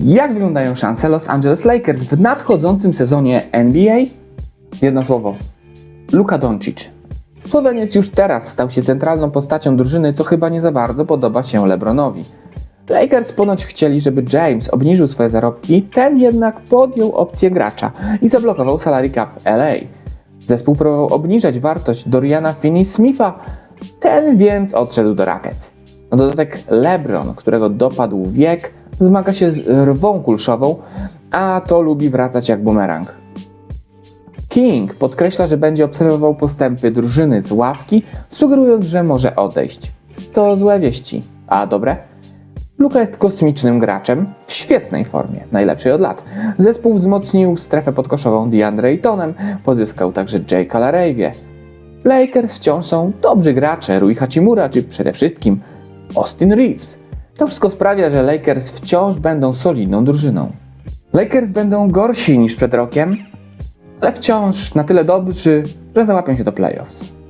Jak wyglądają szanse Los Angeles Lakers w nadchodzącym sezonie NBA? Jedno słowo. Luka Doncic. Słoweniec już teraz stał się centralną postacią drużyny, co chyba nie za bardzo podoba się LeBronowi. Lakers ponoć chcieli, żeby James obniżył swoje zarobki, ten jednak podjął opcję gracza i zablokował salary cap LA. Zespół próbował obniżać wartość Doriana Finney-Smitha, ten więc odszedł do Rockets. Na dodatek LeBron, którego dopadł wiek, zmaga się z rwą kulszową, a to lubi wracać jak bumerang. King podkreśla, że będzie obserwował postępy drużyny z ławki, sugerując, że może odejść. To złe wieści, a dobre? Luka jest kosmicznym graczem w świetnej formie, najlepszej od lat. Zespół wzmocnił strefę podkoszową DeAndre Aytonem, pozyskał także Jay Laravie. Lakers wciąż są dobrzy gracze, Rui Hachimura czy przede wszystkim Austin Reeves. To wszystko sprawia, że Lakers wciąż będą solidną drużyną. Lakers będą gorsi niż przed rokiem, ale wciąż na tyle dobrzy, że załapią się do playoffs.